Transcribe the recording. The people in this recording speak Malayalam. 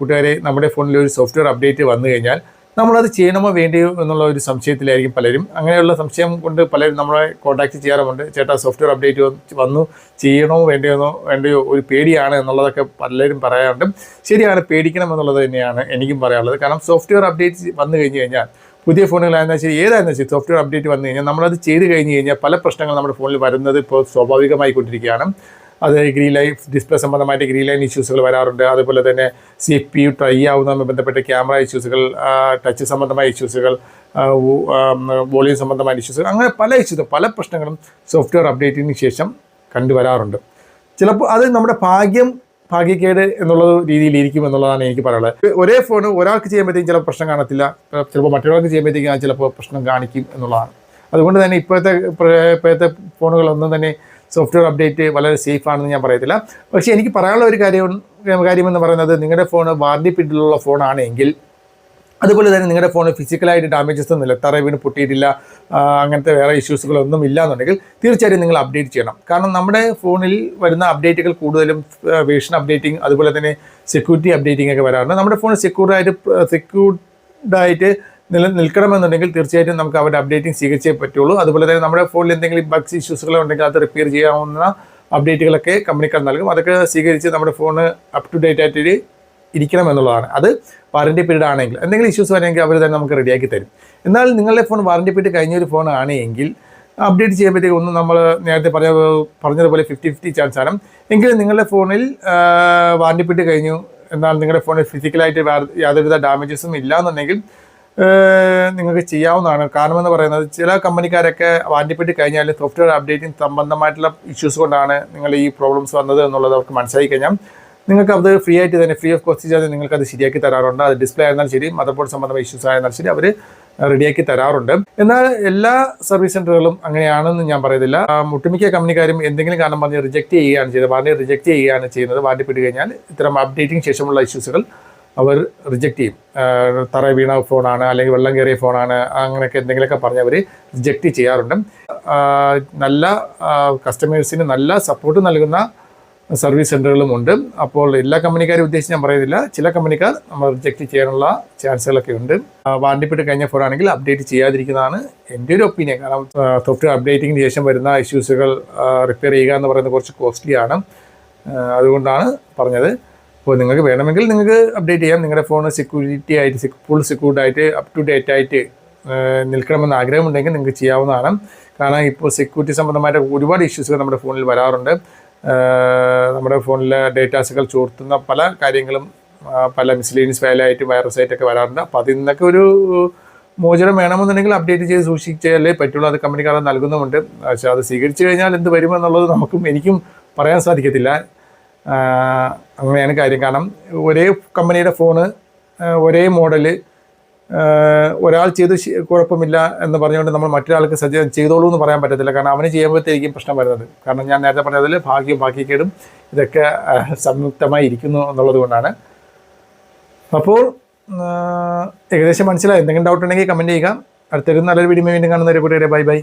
കൂട്ടുകാരെ നമ്മുടെ ഫോണിൽ ഒരു സോഫ്റ്റ്വെയർ അപ്ഡേറ്റ് വന്നു കഴിഞ്ഞാൽ നമ്മളത് ചെയ്യണമോ വേണ്ടിയോ എന്നുള്ള ഒരു സംശയത്തിലായിരിക്കും പലരും. അങ്ങനെയുള്ള സംശയം കൊണ്ട് പലരും നമ്മളെ കോൺടാക്ട് ചെയ്യാറുമുണ്ട്. ചേട്ടാ സോഫ്റ്റ്വെയർ അപ്ഡേറ്റ് വന്നു. ചെയ്യണോ വേണ്ടയോ വേണ്ടയോ ഒരു പേടിയാണ് എന്നുള്ളതൊക്കെ പലരും പറയാറുണ്ട്. ശരിയാണ് പേടിക്കണം എന്നുള്ളത് തന്നെയാണ് എനിക്കും പറയാനുള്ളത്. കാരണം സോഫ്റ്റ്വെയർ അപ്ഡേറ്റ് വന്നു കഴിഞ്ഞ് കഴിഞ്ഞാൽ പുതിയ ഫോണുകളായിരുന്നാൽ ശരി ഏതായിരുന്നാൽ ശരി സോഫ്റ്റ്വെയർ അപ്ഡേറ്റ് വന്നു കഴിഞ്ഞാൽ നമ്മളത് ചെയ്ത് കഴിഞ്ഞ് കഴിഞ്ഞാൽ പല പ്രശ്നങ്ങൾ നമ്മുടെ ഫോണിൽ വരുന്നത് ഇപ്പോൾ സ്വാഭാവികമായി കൊണ്ടിരിക്കുകയാണ് അത് ഗ്രീൻ ലൈഫ് ഡിസ്പ്ലേ സംബന്ധമായിട്ട് ഗ്രീൻ ലൈൻ ഇഷ്യൂസുകൾ വരാറുണ്ട്. അതുപോലെ തന്നെ സി പി യു ട്രൈ ആവുന്നതുമായി ബന്ധപ്പെട്ട ക്യാമറ ഇഷ്യൂസുകൾ ടച്ച് സംബന്ധമായ ഇഷ്യൂസുകൾ വോളിയം സംബന്ധമായ ഇഷ്യൂസുകൾ അങ്ങനെ പല ഇഷ്യൂസും പല പ്രശ്നങ്ങളും സോഫ്റ്റ്വെയർ അപ്ഡേറ്റിന് ശേഷം കണ്ടുവരാറുണ്ട്. ചിലപ്പോൾ അത് നമ്മുടെ ഭാഗ്യം ഭാഗ്യക്കേട് എന്നുള്ള രീതിയിലിരിക്കും എന്നുള്ളതാണ് എനിക്ക് പറയാനുള്ളത്. ഒരേ ഫോൺ ഒരാൾക്ക് ചെയ്യുമ്പോഴത്തേക്കും ചില പ്രശ്നം കാണത്തില്ല. ചിലപ്പോൾ മറ്റൊരാൾക്ക് ചെയ്യുമ്പോഴത്തേക്കും ചിലപ്പോൾ പ്രശ്നം കാണിക്കും എന്നുള്ളതാണ്. അതുകൊണ്ട് തന്നെ ഇപ്പോഴത്തെ ഇപ്പോഴത്തെ ഫോണുകളൊന്നും തന്നെ സോഫ്റ്റ്വെയർ അപ്ഡേറ്റ് വളരെ സേഫ് ആണെന്ന് ഞാൻ പറയത്തില്ല. പക്ഷേ എനിക്ക് പറയാനുള്ള ഒരു കാര്യം കാര്യമെന്ന് പറയുന്നത് നിങ്ങളുടെ ഫോൺ വാറണ്ടി പീരീഡിലുള്ള ഫോണാണെങ്കിൽ അതുപോലെ തന്നെ നിങ്ങളുടെ ഫോൺ ഫിസിക്കലായിട്ട് ഡാമേജസ് ഒന്നുമില്ല തറ വീണ് പൊട്ടിയിട്ടില്ല അങ്ങനത്തെ വേറെ ഇഷ്യൂസുകളൊന്നും ഇല്ല എന്നുണ്ടെങ്കിൽ തീർച്ചയായിട്ടും നിങ്ങൾ അപ്ഡേറ്റ് ചെയ്യണം. കാരണം നമ്മുടെ ഫോണിൽ വരുന്ന അപ്ഡേറ്റുകൾ കൂടുതലും വേഷൻ അപ്ഡേറ്റിംഗ് അതുപോലെ തന്നെ സെക്യൂരിറ്റി അപ്ഡേറ്റിംഗ് ഒക്കെ വരാറുണ്ട്. നമ്മുടെ ഫോൺ സെക്യൂർഡായിട്ട് സെക്യൂർഡായിട്ട് നില നിൽക്കണമെന്നുണ്ടെങ്കിൽ തീർച്ചയായിട്ടും നമുക്ക് അവരുടെ അപ്ഡേറ്റിംഗ് സ്വീകരിച്ചേ പറ്റുള്ളൂ. അതുപോലെ തന്നെ നമ്മുടെ ഫോണിൽ എന്തെങ്കിലും ബഗ്സ് ഇഷ്യൂസുകൾ ഉണ്ടെങ്കിൽ അത് റിപ്പയർ ചെയ്യാവുന്ന അപ്ഡേറ്റുകളൊക്കെ കമ്പനിക്കാർ നൽകും. അതൊക്കെ സ്വീകരിച്ച് നമ്മുടെ ഫോണ് അപ് ടു ഡേറ്റ് ആയിട്ട് ഇരിക്കണം എന്നുള്ളതാണ്. അത് വാറണ്ടി പീരീഡ് ആണെങ്കിൽ എന്തെങ്കിലും ഇഷ്യൂസ് വരണമെങ്കിൽ അവർ തന്നെ നമുക്ക് റെഡിയാക്കി തരും. എന്നാൽ നിങ്ങളുടെ ഫോൺ വാറണ്ടി പീരീഡ് കഴിഞ്ഞ ഒരു ഫോൺ ആണെങ്കിൽ അപ്ഡേറ്റ് ചെയ്യുമ്പോഴത്തേക്ക് ഒന്നും നമ്മൾ നേരത്തെ പറഞ്ഞ പറഞ്ഞതുപോലെ ഫിഫ്റ്റി ഫിഫ്റ്റി ചാൻസ് ആണ്. എങ്കിലും നിങ്ങളുടെ ഫോണിൽ വാറണ്ടി പീരീഡ് കഴിഞ്ഞു. എന്നാൽ നിങ്ങളുടെ ഫോണിൽ ഫിസിക്കലായിട്ട് യാതൊരുവിധ ഡാമേജസും ഇല്ല എന്നുണ്ടെങ്കിൽ നിങ്ങൾക്ക് ചെയ്യാവുന്നതാണ്. കാരണം എന്ന് പറയുന്നത് ചില കമ്പനിക്കാരൊക്കെ വാണ്ടിപ്പെട്ടി കഴിഞ്ഞാൽ സോഫ്റ്റ്വെയർ അപ്ഡേറ്റിംഗ് സംബന്ധമായിട്ടുള്ള ഇഷ്യൂസ് കൊണ്ടാണ് നിങ്ങൾ ഈ പ്രോബ്ലംസ് വന്നത് എന്നുള്ളത് അവർക്ക് മനസ്സിലായി കഴിഞ്ഞാൽ നിങ്ങൾക്ക് അത് ഫ്രീ ആയിട്ട് തന്നെ ഫ്രീ ഓഫ് കോസ്റ്റ് ചെയ്യാതെ നിങ്ങൾക്ക് അത് ശരിയാക്കി തരാറുണ്ട്. അത് ഡിസ്പ്ലേ ആയിരുന്നാലും ശരി മദർ ബോർഡ് സംബന്ധമായ ഇഷ്യൂസ് ആയിരുന്നാലും ശരി അവർ റെഡിയാക്കി തരാറുണ്ട്. എന്നാൽ എല്ലാ സർവീസ് സെന്ററുകളും അങ്ങനെയാണെന്ന് ഞാൻ പറയുന്നില്ല. മുട്ടുമിക്ക കമ്പനിക്കാരും എന്തെങ്കിലും കാരണം പറഞ്ഞ് റിജക്റ്റ് ചെയ്യുകയാണ് ചെയ്തത്. വാറണ്ടി റിജക്റ്റ് ചെയ്യുകയാണ് ചെയ്യുന്നത്. വാറണ്ടി പെട്ട് കഴിഞ്ഞാൽ ഇത്തരം അപ്ഡേറ്റിംഗ് ശേഷമുള്ള ഇഷ്യൂസുകൾ അവർ റിജക്റ്റ് ചെയ്യും. തറ വീണ ഫോണാണ് അല്ലെങ്കിൽ വെള്ളം കയറിയ ഫോണാണ് അങ്ങനെയൊക്കെ എന്തെങ്കിലുമൊക്കെ പറഞ്ഞ് അവർ റിജക്റ്റ് ചെയ്യാറുണ്ട്. നല്ല കസ്റ്റമേഴ്സിന് നല്ല സപ്പോർട്ട് നൽകുന്ന സർവീസ് സെന്ററുകളും ഉണ്ട്. അപ്പോൾ എല്ലാ കമ്പനിക്കാരും ഉദ്ദേശിച്ച് ഞാൻ പറയുന്നില്ല. ചില കമ്പനിക്കാർ നമ്മൾ റിജക്റ്റ് ചെയ്യാനുള്ള ചാൻസുകളൊക്കെ ഉണ്ട്. വാണ്ടിപ്പെട്ട് കഴിഞ്ഞ ഫോണാണെങ്കിൽ അപ്ഡേറ്റ് ചെയ്യാതിരിക്കുന്നതാണ് എന്റെ ഒരു ഒപ്പീനിയൻ കാരണം സോഫ്റ്റ്വെയർ അപ്ഡേറ്റിംഗിന് ശേഷം വരുന്ന ഇഷ്യൂസുകൾ റിപ്പയർ ചെയ്യുക എന്ന് പറയുന്നത് കുറച്ച് കോസ്റ്റ്ലിയാണ് അതുകൊണ്ടാണ് പറഞ്ഞത്. അപ്പോൾ നിങ്ങൾക്ക് വേണമെങ്കിൽ നിങ്ങൾക്ക് അപ്ഡേറ്റ് ചെയ്യാം. നിങ്ങളുടെ ഫോൺ സെക്യൂരിറ്റി ആയിട്ട് ഫുൾ സെക്യൂർഡ് ആയിട്ട് അപ് ടു ഡേറ്റ് ആയിട്ട് നിൽക്കണമെന്ന് ആഗ്രഹമുണ്ടെങ്കിൽ നിങ്ങൾക്ക് ചെയ്യാവുന്നതാണ്. കാരണം ഇപ്പോൾ സെക്യൂരിറ്റി സംബന്ധമായിട്ട് ഒരുപാട് ഇഷ്യൂസുകൾ നമ്മുടെ ഫോണിൽ വരാറുണ്ട്. നമ്മുടെ ഫോണിലെ ഡേറ്റാസുകൾ ചോർത്തുന്ന പല കാര്യങ്ങളും പല മിസ്ലീനിയസ് ഫയലായിട്ട് വൈറസ് ആയിട്ടൊക്കെ വരാറുണ്ട്. അപ്പോൾ അതിൽ നിന്നൊക്കെ ഒരു മോചനം വേണമെന്നുണ്ടെങ്കിൽ അപ്ഡേറ്റ് ചെയ്ത് സൂക്ഷിച്ചാലേ പറ്റുള്ളൂ. അത് കമ്പനിക്കാർ നൽകുന്നുമുണ്ട്. പക്ഷേ അത് സ്വീകരിച്ചു കഴിഞ്ഞാൽ എന്ത് വരുമെന്നുള്ളത് നമുക്കും എനിക്കും പറയാൻ സാധിക്കത്തില്ല. അങ്ങനെയാണ് കാര്യം. കാരണം ഒരേ കമ്പനിയുടെ ഫോണ് ഒരേ മോഡൽ ഒരാൾ ചെയ്ത് കുഴപ്പമില്ല എന്ന് പറഞ്ഞുകൊണ്ട് നമ്മൾ മറ്റൊരാൾക്ക് സജ്ജ ചെയ്തോളൂ എന്ന് പറയാൻ പറ്റത്തില്ല. കാരണം അവന് ചെയ്യുമ്പോഴത്തേക്കും പ്രശ്നം വരുന്നത്. കാരണം ഞാൻ നേരത്തെ പറഞ്ഞതിൽ ഭാഗ്യം ഭാഗ്യക്കേടും ഇതൊക്കെ സംയുക്തമായി ഇരിക്കുന്നു എന്നുള്ളത് കൊണ്ടാണ്. അപ്പോൾ ഏകദേശം മനസ്സിലായി. എന്തെങ്കിലും ഡൗട്ട് ഉണ്ടെങ്കിൽ കമന്റ് ചെയ്യുക. അടുത്തൊരു നല്ലൊരു വീഡിയോ വീണ്ടും കാണുന്നവരെ കൂടെ ബൈ ബൈ